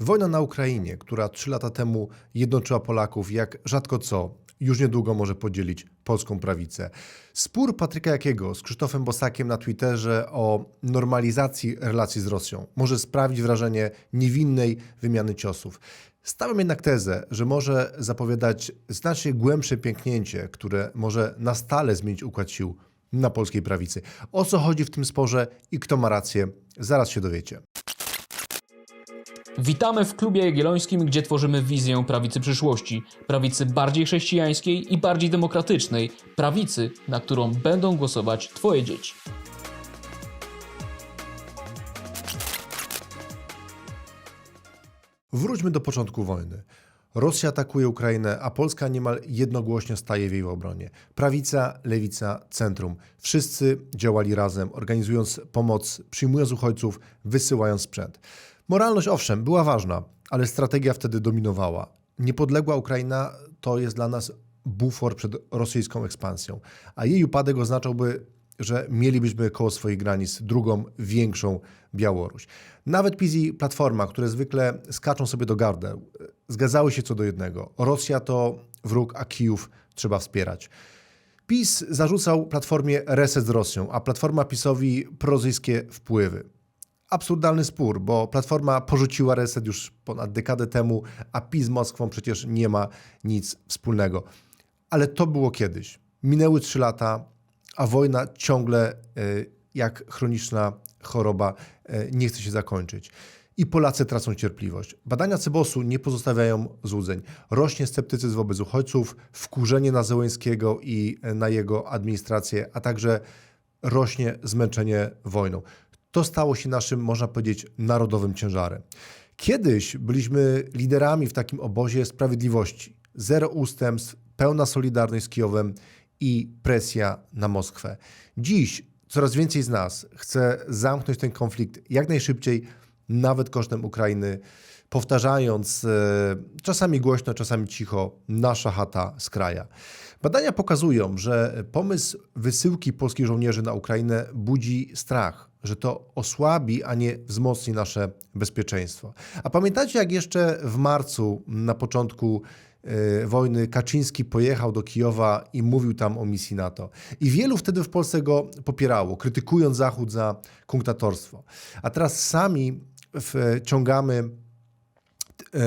Wojna na Ukrainie, która trzy lata temu jednoczyła Polaków jak rzadko co, już niedługo może podzielić polską prawicę. Spór Patryka Jakiego z Krzysztofem Bosakiem na Twitterze o normalizacji relacji z Rosją może sprawić wrażenie niewinnej wymiany ciosów. Stawiam jednak tezę, że może zapowiadać znacznie głębsze pięknięcie, które może na stale zmienić układ sił na polskiej prawicy. O co chodzi w tym sporze i kto ma rację, zaraz się dowiecie. Witamy w klubie jagiellońskim, gdzie tworzymy wizję prawicy przyszłości. Prawicy bardziej chrześcijańskiej i bardziej demokratycznej. Prawicy, na którą będą głosować Twoje dzieci. Wróćmy do początku wojny. Rosja atakuje Ukrainę, a Polska niemal jednogłośnie staje w jej obronie. Prawica, lewica, centrum. Wszyscy działali razem, organizując pomoc, przyjmując uchodźców, wysyłając sprzęt. Moralność owszem, była ważna, ale strategia wtedy dominowała. Niepodległa Ukraina to jest dla nas bufor przed rosyjską ekspansją, a jej upadek oznaczałby że mielibyśmy koło swoich granic drugą, większą Białoruś. Nawet PiS i Platforma, które zwykle skaczą sobie do gardeł, zgadzały się co do jednego. Rosja to wróg, a Kijów trzeba wspierać. PiS zarzucał Platformie reset z Rosją, a Platforma PiSowi prorosyjskie wpływy. Absurdalny spór, bo Platforma porzuciła reset już ponad dekadę temu, a PiS z Moskwą przecież nie ma nic wspólnego. Ale to było kiedyś. Minęły trzy lata, a wojna ciągle e, jak chroniczna choroba e, nie chce się zakończyć. I Polacy tracą cierpliwość. Badania Cybosu nie pozostawiają złudzeń. Rośnie sceptycyzm wobec uchodźców, wkurzenie na Zełęskiego i e, na jego administrację, a także rośnie zmęczenie wojną. To stało się naszym, można powiedzieć, narodowym ciężarem. Kiedyś byliśmy liderami w takim obozie sprawiedliwości. Zero ustępstw, pełna solidarność z Kijowem i presja na Moskwę. Dziś coraz więcej z nas chce zamknąć ten konflikt jak najszybciej, nawet kosztem Ukrainy, powtarzając e, czasami głośno, czasami cicho, nasza chata z kraja. Badania pokazują, że pomysł wysyłki polskich żołnierzy na Ukrainę budzi strach, że to osłabi, a nie wzmocni nasze bezpieczeństwo. A pamiętacie, jak jeszcze w marcu, na początku e, wojny, Kaczyński pojechał do Kijowa i mówił tam o misji NATO. I wielu wtedy w Polsce go popierało, krytykując Zachód za kunktatorstwo. A teraz sami wciągamy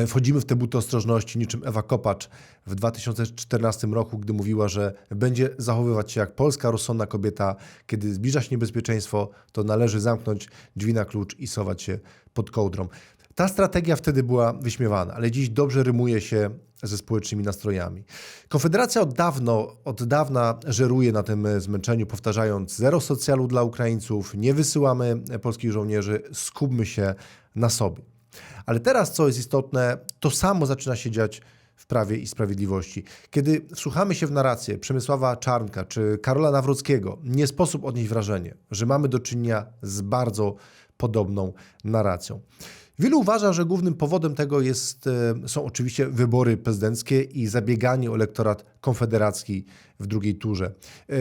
wchodzimy w te buty ostrożności, niczym Ewa Kopacz w 2014 roku, gdy mówiła, że będzie zachowywać się jak polska rozsądna kobieta. Kiedy zbliża się niebezpieczeństwo, to należy zamknąć drzwi na klucz i sować się pod kołdrą. Ta strategia wtedy była wyśmiewana, ale dziś dobrze rymuje się ze społecznymi nastrojami. Konfederacja od, dawno, od dawna żeruje na tym zmęczeniu, powtarzając zero socjalu dla Ukraińców, nie wysyłamy polskich żołnierzy, skupmy się na sobie. Ale teraz, co jest istotne, to samo zaczyna się dziać w Prawie i Sprawiedliwości. Kiedy wsłuchamy się w narrację Przemysława Czarnka czy Karola Nawrockiego, nie sposób odnieść wrażenie, że mamy do czynienia z bardzo podobną narracją. Wielu uważa, że głównym powodem tego jest, e, są oczywiście wybory prezydenckie i zabieganie o elektorat konfederacki w drugiej turze. E,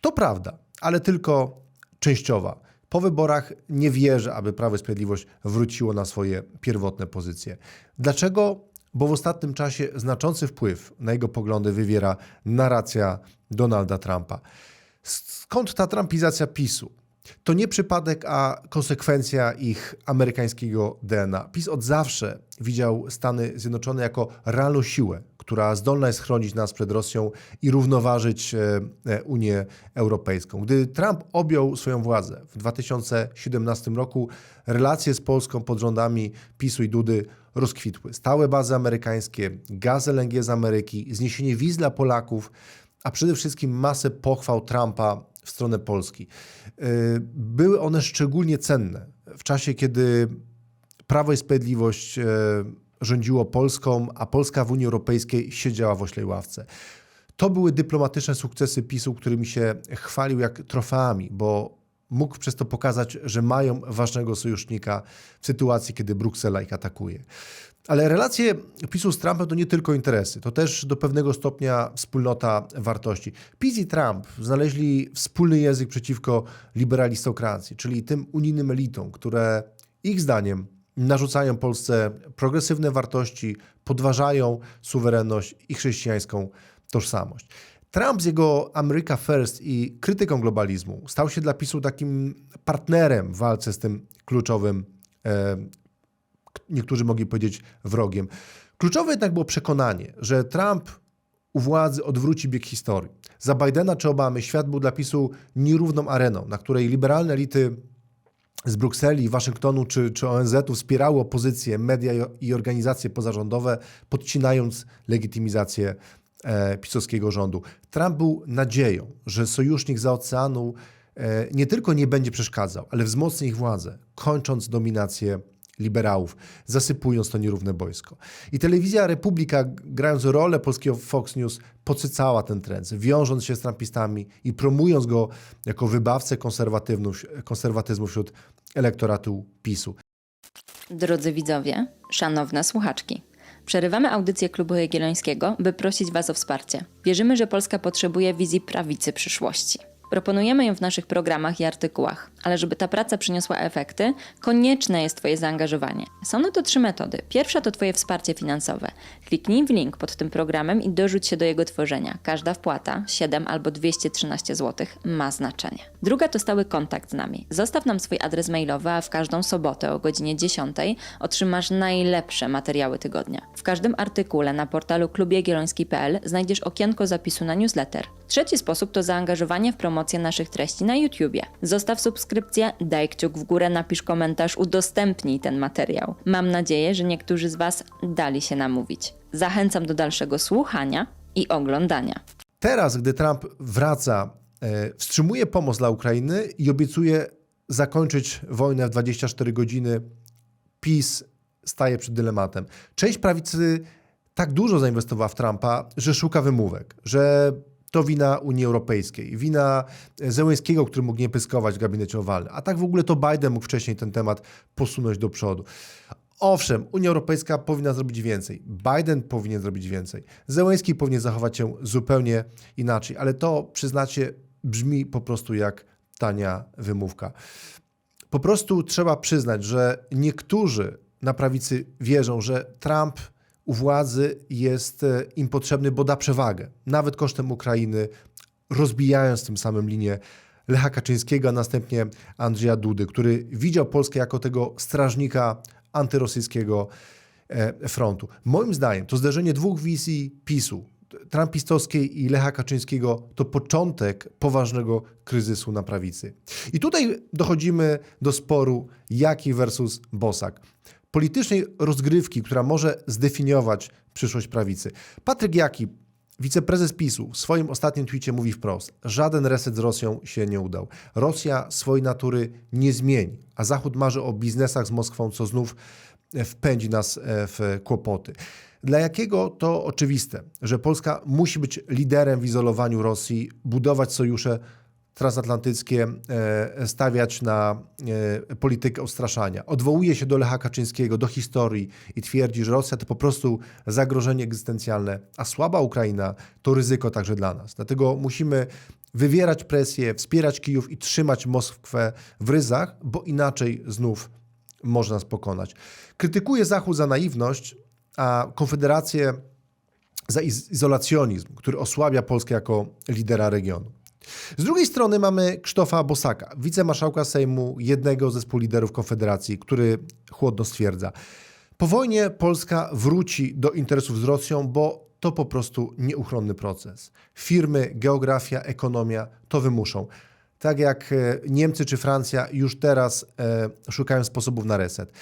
To prawda, ale tylko częściowa. Po wyborach nie wierzę, aby Prawo i Sprawiedliwość wróciło na swoje pierwotne pozycje. Dlaczego? Bo w ostatnim czasie znaczący wpływ na jego poglądy wywiera narracja Donalda Trumpa. Skąd ta trumpizacja PiSu? To nie przypadek, a konsekwencja ich amerykańskiego DNA. PiS od zawsze widział Stany Zjednoczone jako realną siłę, która zdolna jest chronić nas przed Rosją i równoważyć e, Unię Europejską. Gdy Trump objął swoją władzę w 2017 roku, relacje z Polską pod rządami PiSu i Dudy rozkwitły. Stałe bazy amerykańskie, gaz LNG z Ameryki, zniesienie wiz dla Polaków, a przede wszystkim masę pochwał Trumpa w stronę Polski. Y, Były one szczególnie cenne w czasie, kiedy Prawo i Sprawiedliwość e, rządziło Polską, a Polska w Unii Europejskiej siedziała w oślej ławce. To były dyplomatyczne sukcesy PiSu, którymi się chwalił jak trofeami, bo mógł przez to pokazać, że mają ważnego sojusznika w sytuacji, kiedy Bruksela ich atakuje. Ale relacje PiSu z Trumpem to nie tylko interesy, to też do pewnego stopnia wspólnota wartości. PiS i Trump znaleźli wspólny język przeciwko liberalistokracji, czyli tym unijnym elitom, które ich zdaniem narzucają Polsce progresywne wartości, podważają suwerenność i chrześcijańską tożsamość. Trump z jego America First i krytyką globalizmu stał się dla PiSu takim partnerem w walce z tym kluczowym, e, niektórzy mogli powiedzieć wrogiem. Kluczowe jednak było przekonanie, że Trump u władzy odwróci bieg historii. Za Bidena czy Obamy świat był dla PiSu nierówną areną, na której liberalne elity z Brukseli, Waszyngtonu czy, czy ONZ-u wspierały opozycję, media i- organizacje pozarządowe, podcinając legitymizację e, pisowskiego rządu. Trump był nadzieją, że sojusznik za oceanu e, nie tylko nie będzie przeszkadzał, ale wzmocni ich władzę, kończąc dominację liberałów, zasypując to nierówne boisko. I telewizja Republika, grając rolę polskiego Fox News, podsycała ten trend, wiążąc się z trumpistami i promując go jako wybawcę konserwatyzmu wśród elektoratu PiSu. Drodzy widzowie, szanowne słuchaczki. Przerywamy audycję Klubu Jagiellońskiego, by prosić Was o wsparcie. Wierzymy, że Polska potrzebuje wizji prawicy przyszłości. Proponujemy ją w naszych programach i artykułach, ale żeby ta praca przyniosła efekty, konieczne jest Twoje zaangażowanie. Są na to trzy metody. Pierwsza to Twoje wsparcie finansowe. Kliknij w link pod tym programem i dorzuć się do jego tworzenia. Każda wpłata, 7 albo 213 zł, ma znaczenie. Druga to stały kontakt z nami. Zostaw nam swój adres mailowy, a w każdą sobotę o godzinie 10 otrzymasz najlepsze materiały tygodnia. W każdym artykule na portalu klubjagielloński.pl znajdziesz okienko zapisu na newsletter. Trzeci sposób to zaangażowanie w promocję naszych treści na YouTubie. Zostaw subskrypcję, daj kciuk w górę, napisz komentarz, udostępnij ten materiał. Mam nadzieję, że niektórzy z Was dali się namówić. Zachęcam do dalszego słuchania i oglądania. Teraz, gdy Trump wraca, e, wstrzymuje pomoc dla Ukrainy i obiecuje zakończyć wojnę w 24 godziny, PiS staje przed dylematem. Część prawicy tak dużo zainwestowała w Trumpa, że szuka wymówek, że to wina Unii Europejskiej, wina Zełenskiego, który mógł nie pyskować w gabinecie owalnym. A tak w ogóle to Biden mógł wcześniej ten temat posunąć do przodu. Owszem, Unia Europejska powinna zrobić więcej. Biden powinien zrobić więcej. Zełenski powinien zachować się zupełnie inaczej, ale to, przyznacie, brzmi po prostu jak tania wymówka. Po prostu trzeba przyznać, że niektórzy na prawicy wierzą, że Trump u władzy jest e, im potrzebny, bo da przewagę, nawet kosztem Ukrainy, rozbijając tym samym linię Lecha Kaczyńskiego, a następnie Andrzeja Dudy, który widział Polskę jako tego strażnika antyrosyjskiego e, frontu. Moim zdaniem to zderzenie dwóch wizji PiSu, trumpistowskiej i Lecha Kaczyńskiego, to początek poważnego kryzysu na prawicy. I tutaj dochodzimy do sporu Jaki versus Bosak. Politycznej rozgrywki, która może zdefiniować przyszłość prawicy. Patryk Jaki, wiceprezes PiSu, w swoim ostatnim tweetie mówi wprost: Żaden reset z Rosją się nie udał. Rosja swojej natury nie zmieni, a Zachód marzy o biznesach z Moskwą, co znów e, wpędzi nas e, w kłopoty. Dla jakiego to oczywiste, że Polska musi być liderem w izolowaniu Rosji, budować sojusze transatlantyckie, e, stawiać na e, politykę odstraszania. Odwołuje się do Lecha Kaczyńskiego, do historii i twierdzi, że Rosja to po prostu zagrożenie egzystencjalne, a słaba Ukraina to ryzyko także dla nas. Dlatego musimy wywierać presję, wspierać Kijów i trzymać Moskwę w ryzach, bo inaczej znów można nas pokonać. Krytykuje Zachód za naiwność, a Konfederację za iz- izolacjonizm, który osłabia Polskę jako lidera regionu. Z drugiej strony mamy Krzysztofa Bosaka, wicemarszałka Sejmu, jednego ze współliderów Konfederacji, który chłodno stwierdza: Po wojnie Polska wróci do interesów z Rosją, bo to po prostu nieuchronny proces. Firmy, geografia, ekonomia to wymuszą. Tak jak e, Niemcy czy Francja już teraz e, szukają sposobów na reset.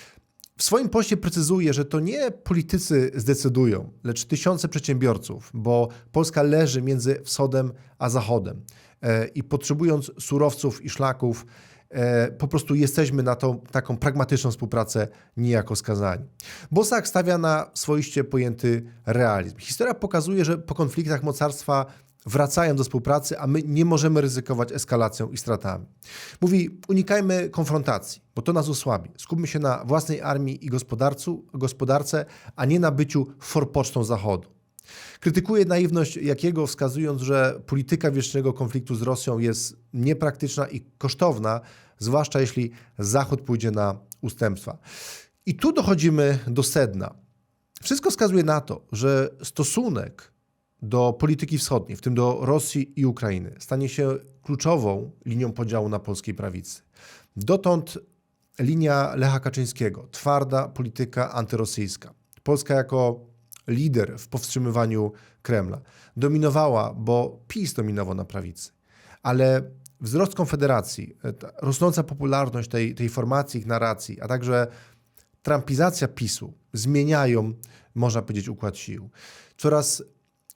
W swoim poście precyzuje, że to nie politycy zdecydują, lecz tysiące przedsiębiorców, bo Polska leży między wschodem a zachodem. E, I potrzebując surowców i szlaków, e, po prostu jesteśmy na tą taką pragmatyczną współpracę niejako skazani. Bosak stawia na swoiście pojęty realizm. Historia pokazuje, że po konfliktach mocarstwa wracają do współpracy, a my nie możemy ryzykować eskalacją i stratami. Mówi, unikajmy konfrontacji, bo to nas osłabi. Skupmy się na własnej armii i gospodarcu, gospodarce, a nie na byciu forpocztą Zachodu. Krytykuje naiwność Jakiego, wskazując, że polityka wiecznego konfliktu z Rosją jest niepraktyczna i kosztowna, zwłaszcza jeśli Zachód pójdzie na ustępstwa. I tu dochodzimy do sedna. Wszystko wskazuje na to, że stosunek do polityki wschodniej, w tym do Rosji i Ukrainy, stanie się kluczową linią podziału na polskiej prawicy. Dotąd linia Lecha Kaczyńskiego, twarda polityka antyrosyjska. Polska jako lider w powstrzymywaniu Kremla dominowała, bo PiS dominował na prawicy. Ale wzrost Konfederacji, ta rosnąca popularność tej, tej formacji, ich narracji, a także trumpizacja PiSu zmieniają, można powiedzieć, układ sił. Coraz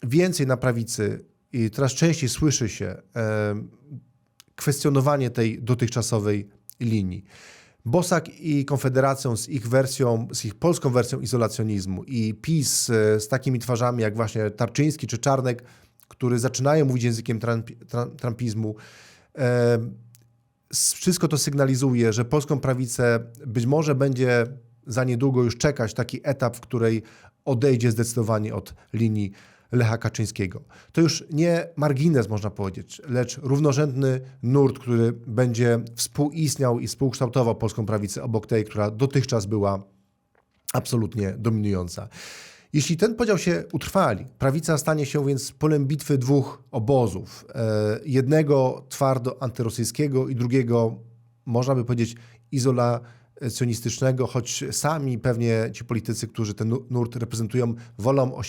więcej na prawicy i coraz częściej słyszy się e, kwestionowanie tej dotychczasowej linii. Bosak i Konfederacją z ich wersją, z ich polską wersją izolacjonizmu. I PiS e, z takimi twarzami jak właśnie Tarczyński czy Czarnek, który zaczynają mówić językiem trumpizmu, e, wszystko to sygnalizuje, że polską prawicę być może będzie za niedługo już czekać taki etap, w której odejdzie zdecydowanie od linii Lecha Kaczyńskiego. To już nie margines, można powiedzieć, lecz równorzędny nurt, który będzie współistniał i współkształtował polską prawicę obok tej, która dotychczas była absolutnie dominująca. Jeśli ten podział się utrwali, prawica stanie się więc polem bitwy dwóch obozów. E, jednego twardo antyrosyjskiego i drugiego, można by powiedzieć, izolacjonistycznego, choć sami pewnie ci politycy, którzy ten nu- nurt reprezentują, wolą o,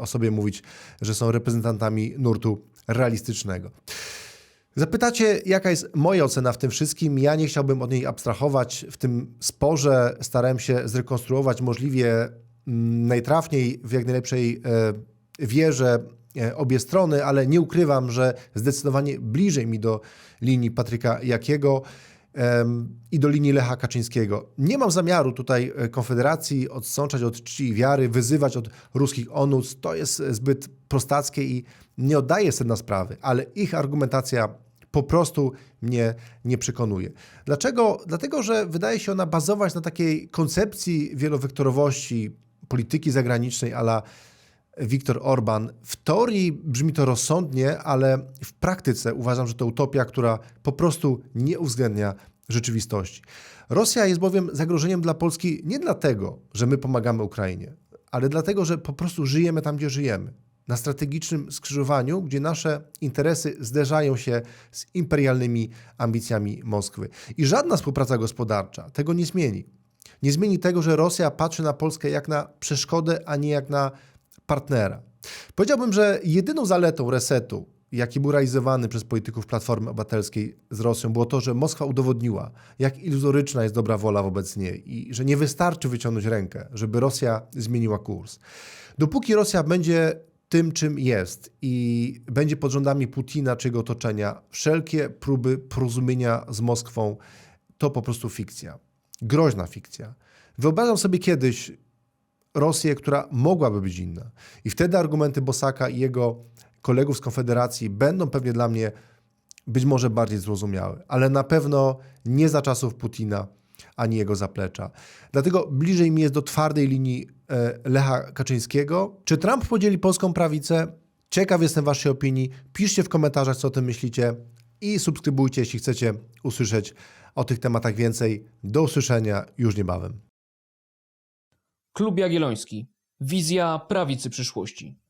o, sobie mówić, że są reprezentantami nurtu realistycznego. Zapytacie, jaka jest moja ocena w tym wszystkim? Ja nie chciałbym od niej abstrahować. W tym sporze starałem się zrekonstruować możliwie mm, najtrafniej, w jak najlepszej e, wierze e, obie strony, ale nie ukrywam, że zdecydowanie bliżej mi do linii Patryka Jakiego i do linii Lecha Kaczyńskiego. Nie mam zamiaru tutaj e, Konfederacji odsączać od czci i wiary, wyzywać od ruskich onuc. To jest e, zbyt prostackie i nie oddaje sedna sprawy, ale ich argumentacja po prostu mnie nie przekonuje. Dlaczego? Dlatego, że wydaje się ona bazować na takiej koncepcji wielowektorowości polityki zagranicznej ala Viktor Orban. W teorii brzmi to rozsądnie, ale w praktyce uważam, że to utopia, która po prostu nie uwzględnia rzeczywistości. Rosja jest bowiem zagrożeniem dla Polski nie dlatego, że my pomagamy Ukrainie, ale dlatego, że po prostu żyjemy tam, gdzie żyjemy. Na strategicznym skrzyżowaniu, gdzie nasze interesy zderzają się z imperialnymi ambicjami Moskwy. I żadna współpraca gospodarcza tego nie zmieni. Nie zmieni tego, że Rosja patrzy na Polskę jak na przeszkodę, a nie jak na partnera. Powiedziałbym, że jedyną zaletą resetu, jaki był realizowany przez polityków Platformy Obywatelskiej z Rosją, było to, że Moskwa udowodniła, jak iluzoryczna jest dobra wola wobec niej i że nie wystarczy wyciągnąć rękę, żeby Rosja zmieniła kurs. Dopóki Rosja będzie tym, czym jest i będzie pod rządami Putina czy jego otoczenia, wszelkie próby porozumienia z Moskwą to po prostu fikcja. Groźna fikcja. Wyobrażam sobie kiedyś Rosję, która mogłaby być inna. I wtedy argumenty Bosaka i jego kolegów z Konfederacji będą pewnie dla mnie być może bardziej zrozumiałe, ale na pewno nie za czasów Putina ani jego zaplecza. Dlatego bliżej mi jest do twardej linii e, Lecha Kaczyńskiego. Czy Trump podzieli polską prawicę? Ciekaw jestem Waszej opinii. Piszcie w komentarzach, co o tym myślicie i subskrybujcie, jeśli chcecie usłyszeć o tych tematach więcej. Do usłyszenia już niebawem. Klub Jagielloński. Wizja prawicy przyszłości.